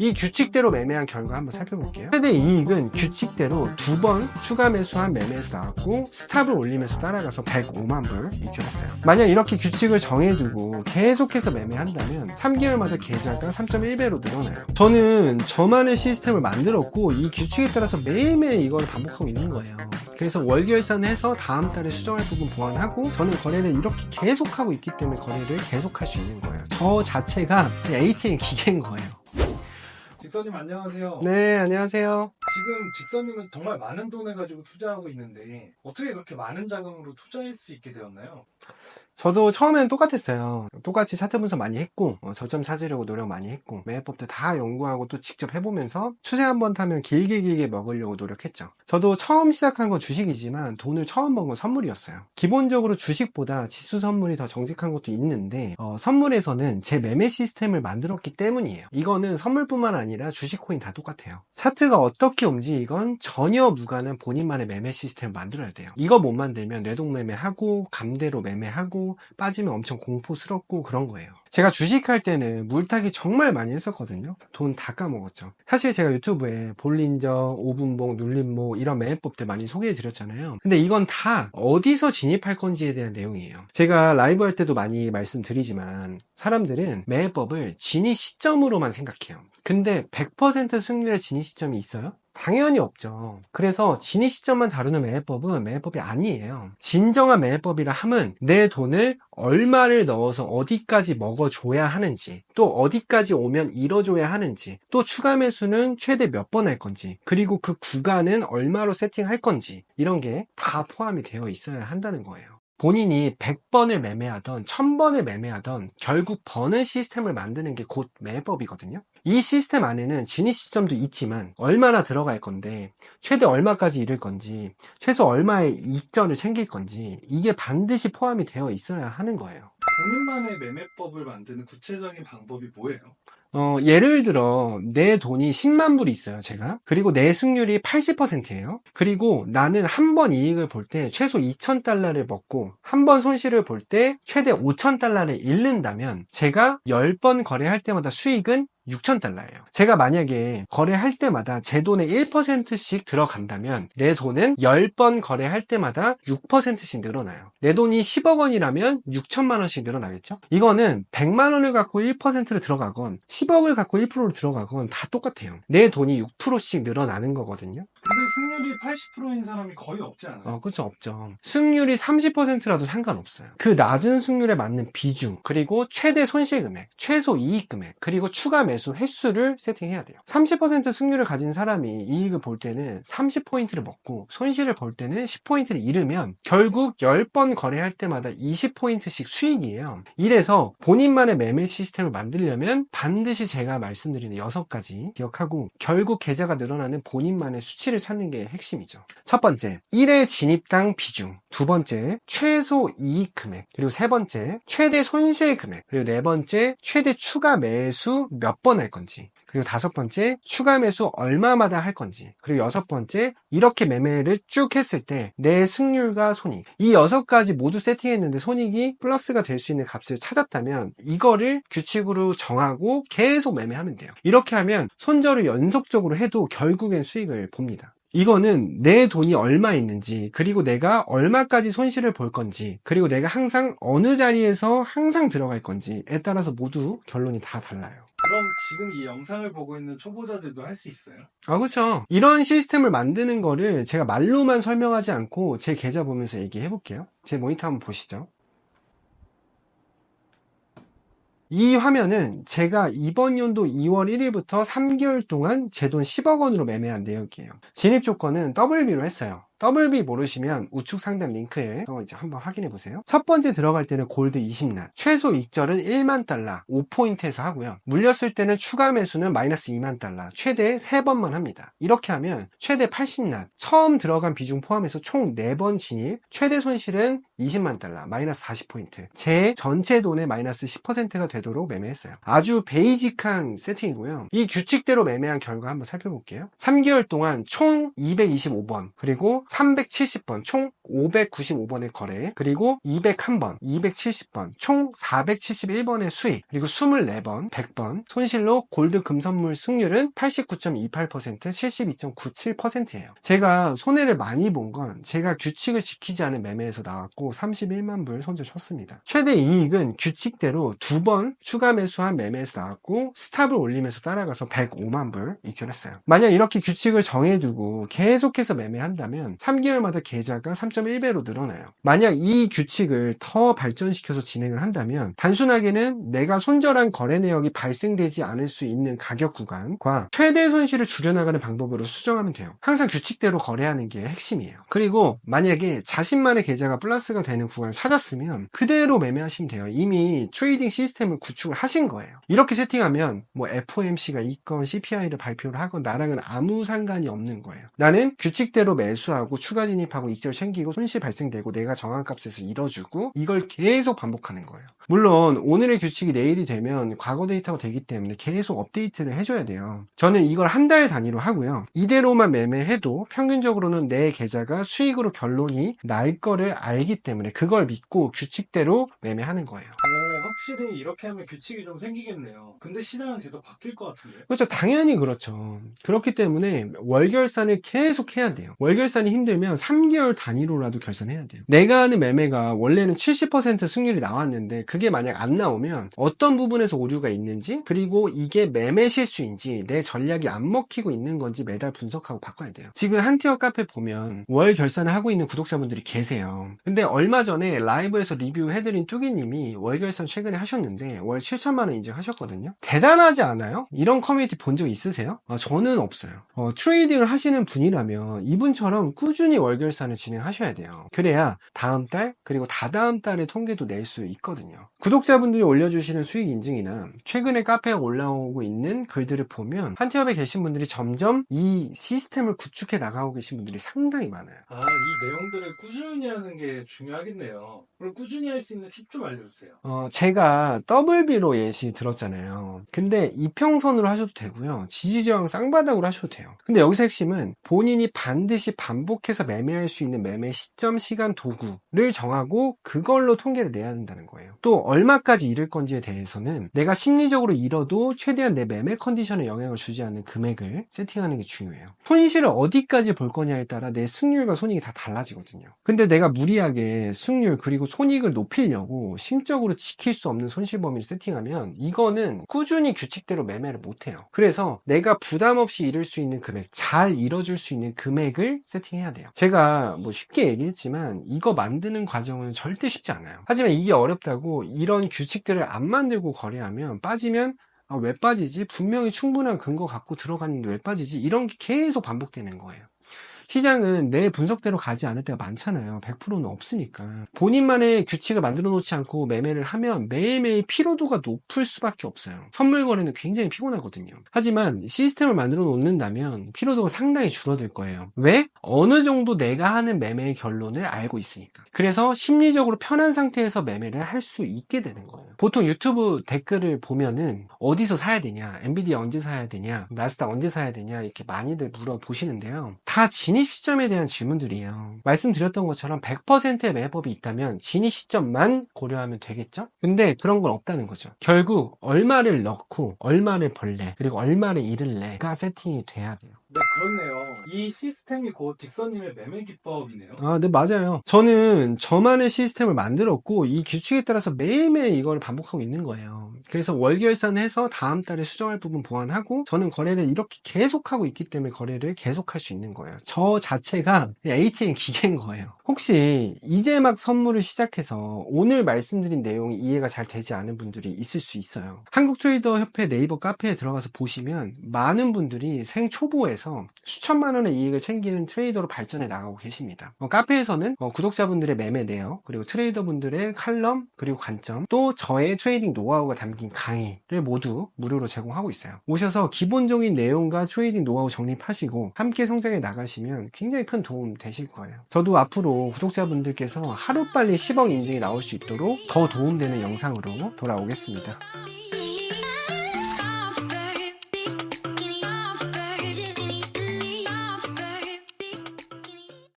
이 규칙대로 매매한 결과 한번 살펴볼게요. 최대 이익은 규칙대로 두 번 추가 매수한 매매에서 나왔고 스탑을 올리면서 따라가서 105만 불 이익했어요. 만약 이렇게 규칙을 정해두고 계속해서 매매한다면 3개월마다 계좌가 3.1배로 늘어나요. 저는 저만의 시스템을 만들었고 이 규칙에 따라서 매일매일 이걸 반복하고 있는 거예요. 그래서 월결산해서 다음 달에 수정할 부분 보완하고 저는 거래를 이렇게 계속하고 있기 때문에 거래를 계속할 수 있는 거예요. 저 자체가 ATM 기계인 거예요. 직선님 안녕하세요. 네, 안녕하세요. 지금 직선님은 정말 많은 돈을 가지고 투자하고 있는데 어떻게 그렇게 많은 자금으로 투자할 수 있게 되었나요? 저도 처음엔 똑같았어요. 똑같이 차트 분석 많이 했고, 어, 저점 찾으려고 노력 많이 했고, 매매법도 다 연구하고 또 직접 해보면서 추세 한 번 타면 길게 길게 먹으려고 노력했죠. 저도 처음 시작한 건 주식이지만 돈을 처음 번 건 선물이었어요. 기본적으로 주식보다 지수 선물이 더 정직한 것도 있는데, 어, 선물에서는 제 매매 시스템을 만들었기 때문이에요. 이거는 선물뿐만 아니라 주식 코인 다 똑같아요. 차트가 어떻게 움직이건 전혀 무관한 본인만의 매매 시스템을 만들어야 돼요. 이거 못 만들면 뇌동 매매하고, 감대로 매매하고, 빠지면 엄청 공포스럽고 그런 거예요. 제가 주식할 때는 물타기 정말 많이 했었거든요. 돈 다 까먹었죠. 사실 제가 유튜브에 볼린저, 오분봉, 눌림목 이런 매매법들 많이 소개해 드렸잖아요. 근데 이건 다 어디서 진입할 건지에 대한 내용이에요. 제가 라이브 할 때도 많이 말씀드리지만 사람들은 매매법을 진입 시점으로만 생각해요. 근데 100% 승률의 진입 시점이 있어요? 당연히 없죠. 그래서 진입 시점만 다루는 매매법은 매매법이 아니에요. 진정한 매매법이라 함은 내 돈을 얼마를 넣어서 어디까지 먹어줘야 하는지, 또 어디까지 오면 잃어줘야 하는지, 또 추가 매수는 최대 몇 번 할 건지, 그리고 그 구간은 얼마로 세팅할 건지, 이런 게 다 포함이 되어 있어야 한다는 거예요. 본인이 100번을 매매하던 1000번을 매매하던 결국 버는 시스템을 만드는 게 곧 매매법이거든요. 이 시스템 안에는 진입 시점도 있지만 얼마나 들어갈 건데 최대 얼마까지 잃을 건지 최소 얼마의 이익전을 챙길 건지 이게 반드시 포함이 되어 있어야 하는 거예요. 본인만의 매매법을 만드는 구체적인 방법이 뭐예요? 어, 예를 들어, 내 돈이 10만 불이 있어요, 제가. 그리고 내 승률이 80%예요. 그리고 나는 한 번 이익을 볼 때 최소 2,000달러를 먹고, 한 번 손실을 볼 때 최대 5,000달러를 잃는다면, 제가 10번 거래할 때마다 수익은 6,000달러예요. 제가 만약에 거래할 때마다 제 돈의 1%씩 들어간다면 내 돈은 10번 거래할 때마다 6%씩 늘어나요. 내 돈이 10억 원이라면 6천만 원씩 늘어나겠죠? 이거는 100만 원을 갖고 1%를 들어가건 10억을 갖고 1%를 들어가건 다 똑같아요. 내 돈이 6%씩 늘어나는 거거든요. 근데 승률이 80%인 사람이 거의 없지 않아요? 어, 그렇죠. 없죠. 승률이 30%라도 상관없어요. 그 낮은 승률에 맞는 비중, 그리고 최대 손실 금액, 최소 이익 금액, 그리고 추가 매수 횟수를 세팅해야 돼요. 30% 승률을 가진 사람이 이익을 볼 때는 30포인트를 먹고 손실을 볼 때는 10포인트를 잃으면 결국 10번 거래할 때마다 20포인트씩 수익이에요. 이래서 본인만의 매매 시스템을 만들려면 반드시 제가 말씀드리는 6가지 기억하고 결국 계좌가 늘어나는 본인만의 수치 를 찾는 게 핵심이죠. 첫 번째, 1회 진입당 비중. 두 번째, 최소 이익 금액. 그리고 세 번째, 최대 손실 금액. 그리고 네 번째, 최대 추가 매수 몇 번 할 건지. 그리고 다섯 번째, 추가 매수 얼마마다 할 건지. 그리고 여섯 번째, 이렇게 매매를 쭉 했을 때 내 승률과 손익. 이 여섯 가지 모두 세팅했는데 손익이 플러스가 될 수 있는 값을 찾았다면 이거를 규칙으로 정하고 계속 매매하면 돼요. 이렇게 하면 손절을 연속적으로 해도 결국엔 수익을 봅니다. 이거는 내 돈이 얼마 있는지, 그리고 내가 얼마까지 손실을 볼 건지, 그리고 내가 항상 어느 자리에서 항상 들어갈 건지에 따라서 모두 결론이 다 달라요. 그럼 지금 이 영상을 보고 있는 초보자들도 할 수 있어요? 아, 그렇죠. 이런 시스템을 만드는 거를 제가 말로만 설명하지 않고 제 계좌 보면서 얘기해 볼게요. 제 모니터 한번 보시죠. 이 화면은 제가 이번 연도 2월 1일부터 3개월 동안 제 돈 10억 원으로 매매한 내역이에요. 진입 조건은 WB로 했어요. WB 모르시면 우측 상단 링크에 이제 한번 확인해 보세요. 첫 번째 들어갈 때는 골드 20날, 최소 익절은 1만 달러, 5포인트에서 하고요. 물렸을 때는 추가 매수는 마이너스 2만 달러, 최대 3번만 합니다. 이렇게 하면 최대 80날, 처음 들어간 비중 포함해서 총 4번 진입, 최대 손실은 20만 달러, 마이너스 40포인트. 제 전체 돈의 마이너스 10%가 되도록 매매했어요. 아주 베이직한 세팅이고요. 이 규칙대로 매매한 결과 한번 살펴볼게요. 3개월 동안 총 225번, 그리고 370번, 총 595번의 거래, 그리고 201번, 270번, 총 471번의 수익, 그리고 24번, 100번, 손실로 골드 금선물 승률은 89.28%, 72.97%예요. 제가 손해를 많이 본 건 제가 규칙을 지키지 않은 매매에서 나왔고 31만 불 손절 쳤습니다. 최대 이익은 규칙대로 두 번 추가 매수한 매매에서 나왔고 스탑을 올리면서 따라가서 105만 불 익절했어요. 만약 이렇게 규칙을 정해두고 계속해서 매매한다면 3개월마다 계좌가 3.1배로 늘어나요. 만약 이 규칙을 더 발전시켜서 진행을 한다면 단순하게는 내가 손절한 거래 내역이 발생되지 않을 수 있는 가격 구간과 최대 손실을 줄여나가는 방법으로 수정하면 돼요. 항상 규칙대로 거래하는 게 핵심이에요. 그리고 만약에 자신만의 계좌가 플러스가 되는 구간을 찾았으면 그대로 매매하시면 돼요. 이미 트레이딩 시스템을 구축을 하신 거예요. 이렇게 세팅하면 뭐 FOMC가 있건 CPI를 발표를 하건 나랑은 아무 상관이 없는 거예요. 나는 규칙대로 매수하고 추가 진입하고 익절 챙기고 손실 발생되고 내가 정한 값에서 잃어주고 이걸 계속 반복하는 거예요. 물론 오늘의 규칙이 내일이 되면 과거 데이터가 되기 때문에 계속 업데이트를 해줘야 돼요. 저는 이걸 한 달 단위로 하고요. 이대로만 매매해도 평균적으로는 내 계좌가 수익으로 결론이 날 거를 알기 때문에 그걸 믿고 규칙대로 매매하는 거예요. 오, 확실히 이렇게 하면 규칙이 좀 생기겠네요. 근데 시장은 계속 바뀔 것 같은데. 그렇죠. 당연히 그렇죠. 그렇기 때문에 월결산을 계속 해야 돼요. 월결산이 힘들면 3개월 단위로라도 결산해야 돼요. 내가 하는 매매가 원래는 70% 승률이 나왔는데 그게 만약 안 나오면 어떤 부분에서 오류가 있는지 그리고 이게 매매 실수인지 내 전략이 안 먹히고 있는 건지 매달 분석하고 바꿔야 돼요. 지금 한티어 카페 보면 월 결산을 하고 있는 구독자분들이 계세요. 근데 얼마 전에 라이브에서 리뷰해드린 뚜기님이 월 결산 최근에 하셨는데 월 7천만 원 인증하셨거든요. 대단하지 않아요? 이런 커뮤니티 본 적 있으세요? 아, 저는 없어요. 어, 트레이딩을 하시는 분이라면 이분처럼 꾸준히 월 결산을 진행하셔야 돼요. 그래야 다음 달 그리고 다다음 달의 통계도 낼 수 있거든요. 구독자분들이 올려주시는 수익 인증이나 최근에 카페에 올라오고 있는 글들을 보면 한티업에 계신 분들이 점점 이 시스템을 구축해 나가고 계신 분들이 상당히 많아요. 아, 이 내용들을 꾸준히 하는 게 중요하겠네요. 그럼 꾸준히 할 수 있는 팁 좀 알려주세요. 어, 제가 WB로 예시 들었잖아요. 근데 이평선으로 하셔도 되고요. 지지저항 쌍바닥으로 하셔도 돼요. 근데 여기서 핵심은 본인이 반드시 반복해서 매매할 수 있는 매매 시점, 시간, 도구를 정하고 그걸로 통계를 내야 된다는 거예요. 또 얼마까지 잃을 건지에 대해서는 내가 심리적으로 잃어도 최대한 내 매매 컨디션에 영향을 주지 않는 금액을 세팅하는 게 중요해요. 손실을 어디까지 볼 거냐에 따라 내 승률과 손익이 다 달라지거든요. 근데 내가 무리하게 승률 그리고 손익을 높이려고 심적으로 지킬 수 없는 손실 범위를 세팅하면 이거는 꾸준히 규칙대로 매매를 못해요. 그래서 내가 부담 없이 잃을 수 있는 금액, 잘 잃어줄 수 있는 금액을 세팅해야 돼요. 제가 뭐 쉽게 얘기했지만 이거 만드는 과정은 절대 쉽지 않아요. 하지만 이게 어렵다고 이런 규칙들을 안 만들고 거래하면 빠지면 아, 왜 빠지지? 분명히 충분한 근거 갖고 들어갔는데 왜 빠지지? 이런 게 계속 반복되는 거예요. 시장은 내 분석대로 가지 않을 때가 많잖아요. 100%는 없으니까. 본인만의 규칙을 만들어 놓지 않고 매매를 하면 매일매일 피로도가 높을 수밖에 없어요. 선물 거래는 굉장히 피곤하거든요. 하지만 시스템을 만들어 놓는다면 피로도가 상당히 줄어들 거예요. 왜? 어느 정도 내가 하는 매매의 결론을 알고 있으니까. 그래서 심리적으로 편한 상태에서 매매를 할 수 있게 되는 거예요. 보통 유튜브 댓글을 보면은 어디서 사야 되냐, 엔비디아 언제 사야 되냐, 나스닥 언제 사야 되냐 이렇게 많이들 물어보시는데요. 다 진입 시점에 대한 질문들이에요. 말씀드렸던 것처럼 100%의 매법이 있다면 진입 시점만 고려하면 되겠죠? 근데 그런 건 없다는 거죠. 결국 얼마를 넣고 얼마를 벌래 그리고 얼마를 잃을래가 세팅이 돼야 돼요. 네, 그렇네요. 이 시스템이 곧 직선님의 매매 기법이네요. 아, 네, 맞아요. 저는 저만의 시스템을 만들었고, 이 규칙에 따라서 매일매일 이걸 반복하고 있는 거예요. 그래서 월결산해서 다음 달에 수정할 부분 보완하고, 저는 거래를 이렇게 계속하고 있기 때문에 거래를 계속할 수 있는 거예요. 저 자체가 ATM 기계인 거예요. 혹시 이제 막 선물을 시작해서 오늘 말씀드린 내용이 이해가 잘 되지 않은 분들이 있을 수 있어요. 한국트레이더 협회 네이버 카페에 들어가서 보시면 많은 분들이 생초보에 서 수천만 원의 이익을 챙기는 트레이더로 발전해 나가고 계십니다. 어, 카페에서는 어, 구독자분들의 매매 내역, 그리고 트레이더분들의 칼럼, 그리고 관점, 또 저의 트레이딩 노하우가 담긴 강의를 모두 무료로 제공하고 있어요. 오셔서 기본적인 내용과 트레이딩 노하우 정립하시고 함께 성장해 나가시면 굉장히 큰 도움 되실 거예요. 저도 앞으로 구독자분들께서 하루빨리 10억 인증이 나올 수 있도록 더 도움되는 영상으로 돌아오겠습니다.